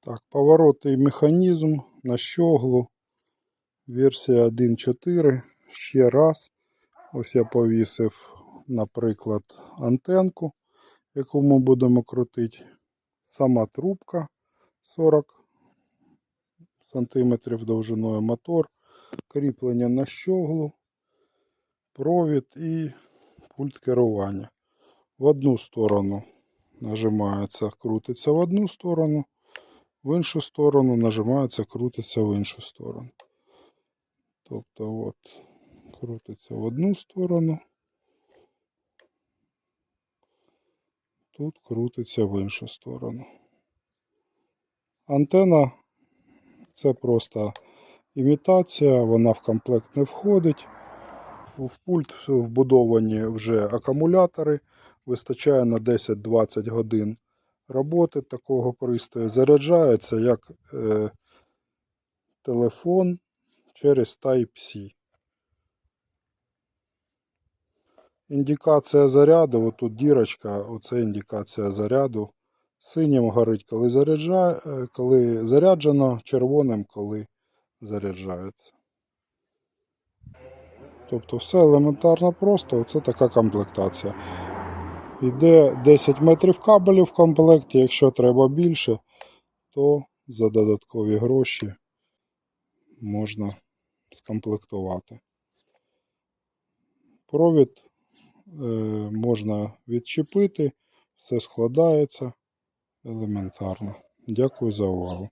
Так, поворотний механізм на щоглу. Версія 1.4. Ще раз. Ось я повісив, наприклад, антенку, яку ми будемо крутити. Сама трубка 40 см довжиною мотор, кріплення на щоглу, провід і пульт керування. В одну сторону нажимається, крутиться в одну сторону, в іншу сторону нажимається, крутиться в іншу сторону. Тобто от, крутиться в одну сторону, тут крутиться в іншу сторону. Антена це просто імітація, вона в комплект не входить. В пульт вбудовані вже акумулятори, вистачає на 10-20 годин роботи такого пристрою. Заряджається як е, телефон через Type-C. Індикація заряду, отут дірочка, оце індикація заряду. Синім горить, коли, заряджає, е, коли заряджено, червоним, коли заряджається. Тобто все елементарно просто, оце така комплектація. Йде 10 метрів кабелів в комплекті, якщо треба більше, то за додаткові гроші можна скомплектувати. Провід е, можна відчепити, все складається елементарно. Дякую за увагу.